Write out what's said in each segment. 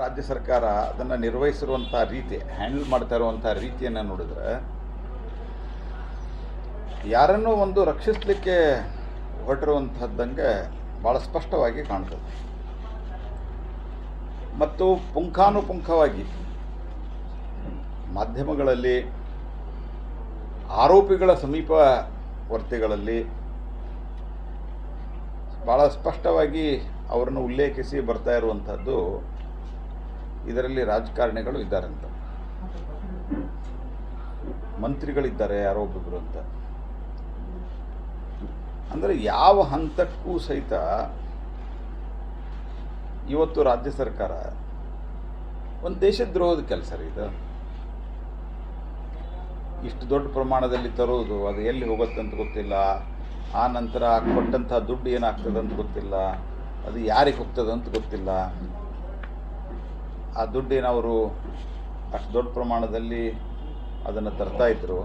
ರಾಜ್ಯ ಸರ್ಕಾರ ಅದನ್ನು ನಿರ್ವಹಿಸಿರುವಂಥ ರೀತಿ ಹ್ಯಾಂಡಲ್ ಮಾಡ್ತಾ ಇರುವಂಥ ರೀತಿಯನ್ನು ನೋಡಿದ್ರೆ, ಯಾರನ್ನೂ ಒಂದು ರಕ್ಷಿಸಲಿಕ್ಕೆ ಹೊರಟಿರುವಂಥದ್ದಂಗೆ ಭಾಳ ಸ್ಪಷ್ಟವಾಗಿ ಕಾಣ್ತದೆ. ಮತ್ತು ಪುಂಖಾನುಪುಂಖವಾಗಿ ಮಾಧ್ಯಮಗಳಲ್ಲಿ, ಆರೋಪಿಗಳ ಸಮೀಪ ವರ್ತಿಗಳಲ್ಲಿ ಭಾಳ ಸ್ಪಷ್ಟವಾಗಿ ಅವರನ್ನು ಉಲ್ಲೇಖಿಸಿ ಬರ್ತಾ ಇರುವಂಥದ್ದು ಇದರಲ್ಲಿ ರಾಜಕಾರಣಿಗಳು ಇದ್ದಾರಂತ. ಮಂತ್ರಿಗಳಿದ್ದಾರೆ, ಯಾರೋ ಒಬ್ಬೊಬ್ಬರು ಅಂತ. ಅಂದರೆ ಯಾವ ಹಂತಕ್ಕೂ ಸಹಿತ ಇವತ್ತು ರಾಜ್ಯ ಸರ್ಕಾರ ಒಂದು ದೇಶದ್ರೋಹದ ಕೆಲಸ ರೀ ಇದು. ಇಷ್ಟು ದೊಡ್ಡ ಪ್ರಮಾಣದಲ್ಲಿ ತರೋದು, ಅದು ಎಲ್ಲಿ ಹೋಗುತ್ತೆ ಅಂತ ಗೊತ್ತಿಲ್ಲ. ಆ ನಂತರ ಕೊಟ್ಟಂತಹ ದುಡ್ಡು ಏನಾಗ್ತದೆ ಅಂತ ಗೊತ್ತಿಲ್ಲ. ಅದು ಯಾರಿಗೆ ಹೋಗ್ತದಂತ ಗೊತ್ತಿಲ್ಲ. ಆ ದುಡ್ಡೇನವರು ಅಷ್ಟು ದೊಡ್ಡ ಪ್ರಮಾಣದಲ್ಲಿ ಅದನ್ನು ತರ್ತಾ ಇದ್ದರು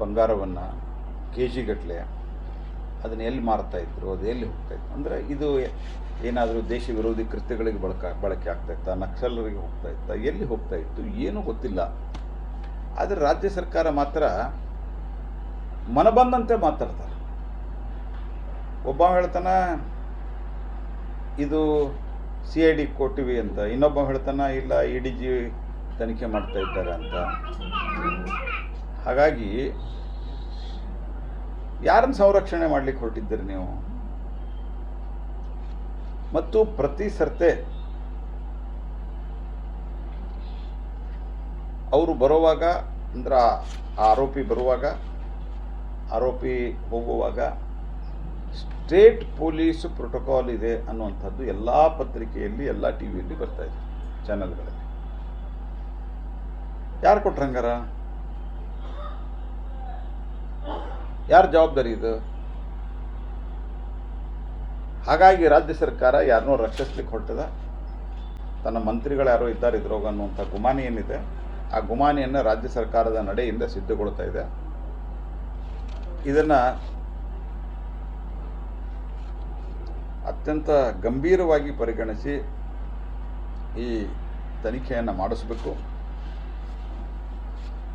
ಬಂಗಾರವನ್ನು ಕೆ ಜಿಗಟ್ಟಲೆ ಅದನ್ನು ಎಲ್ಲಿ ಮಾರ್ತಾ ಇದ್ರು, ಅದು ಎಲ್ಲಿ ಹೋಗ್ತಾ ಇತ್ತು? ಅಂದರೆ ಇದು ಏನಾದರೂ ದೇಶ ವಿರೋಧಿ ಕೃತ್ಯಗಳಿಗೆ ಬಳಕ, ಬಳಕೆ ಆಗ್ತಾ ಇತ್ತಾ, ನಕ್ಸಲರಿಗೆ ಹೋಗ್ತಾ ಇತ್ತಾ, ಎಲ್ಲಿ ಹೋಗ್ತಾ ಇತ್ತು ಏನೂ ಗೊತ್ತಿಲ್ಲ. ಆದರೆ ರಾಜ್ಯ ಸರ್ಕಾರ ಮಾತ್ರ ಮನಬಂದಂತೆ ಮಾತಾಡ್ತಾರೆ. ಒಬ್ಬ ಹೇಳ್ತಾನ, ಇದು ಸಿ ಐ ಡಿ ಕೊಟ್ಟಿವಿ ಅಂತ. ಇನ್ನೊಬ್ಬ ಹೇಳ್ತಾನ, ಇಲ್ಲ ಇ ಡಿ ಜಿ ತನಿಖೆ ಮಾಡ್ತಾ ಇದ್ದಾರೆ ಅಂತ. ಹಾಗಾಗಿ ಯಾರನ್ನು ಸಂರಕ್ಷಣೆ ಮಾಡ್ಲಿಕ್ಕೆ ಹೊರಟಿದ್ದೀರಿ ನೀವು? ಮತ್ತು ಪ್ರತಿ ಸರ್ತೆ ಅವರು ಬರುವಾಗ, ಅಂದ್ರೆ ಆರೋಪಿ ಬರುವಾಗ, ಆರೋಪಿ ಹೋಗುವಾಗ ಸ್ಟೇಟ್ ಪೊಲೀಸ್ ಪ್ರೋಟೋಕಾಲ್ ಇದೆ ಅನ್ನುವಂಥದ್ದು ಎಲ್ಲ ಪತ್ರಿಕೆಯಲ್ಲಿ, ಎಲ್ಲ ಟಿ ವಿಯಲ್ಲಿ ಬರ್ತಾ ಇದೆ, ಚಾನೆಲ್ಗಳಲ್ಲಿ. ಯಾರು ಕೊಟ್ರಂಗಾರ ಯಾರ ಜವಾಬ್ದಾರಿ ಇದು? ಹಾಗಾಗಿ ರಾಜ್ಯ ಸರ್ಕಾರ ಯಾರನ್ನೋ ರಕ್ಷಿಸ್ಲಿಕ್ಕೆ ಹೊರಟದ. ತನ್ನ ಮಂತ್ರಿಗಳು ಯಾರೋ ಇದ್ದಾರೆ ಇದ್ರೋಗ ಅನ್ನುವಂಥ ಗುಮಾನಿ ಏನಿದೆ, ಆ ಗುಮಾನಿಯನ್ನು ರಾಜ್ಯ ಸರ್ಕಾರದ ನಡೆಯಿಂದ ಸಿದ್ಧಗೊಳ್ತಾ ಇದೆ. ಇದನ್ನು ಅತ್ಯಂತ ಗಂಭೀರವಾಗಿ ಪರಿಗಣಿಸಿ ಈ ತನಿಖೆಯನ್ನು ಮಾಡಿಸಬೇಕು.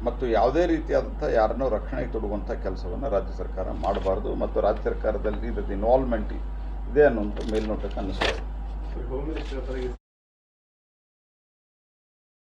ಮತ್ತು ಯಾವುದೇ ರೀತಿಯಾದಂಥ ಯಾರನ್ನೂ ರಕ್ಷಣೆಗೆ ತೊಡುವಂಥ ಕೆಲಸವನ್ನು ರಾಜ್ಯ ಸರ್ಕಾರ ಮಾಡಬಾರ್ದು ಮತ್ತು ರಾಜ್ಯ ಸರ್ಕಾರದಲ್ಲಿ ಇದರ ಇನ್ವಾಲ್ವ್ಮೆಂಟ್ ಇದೆ ಅನ್ನುವಂಥ ಮೇಲ್ನೋಟಕ್ಕೆ ಅನ್ನಿಸ್ತದೆ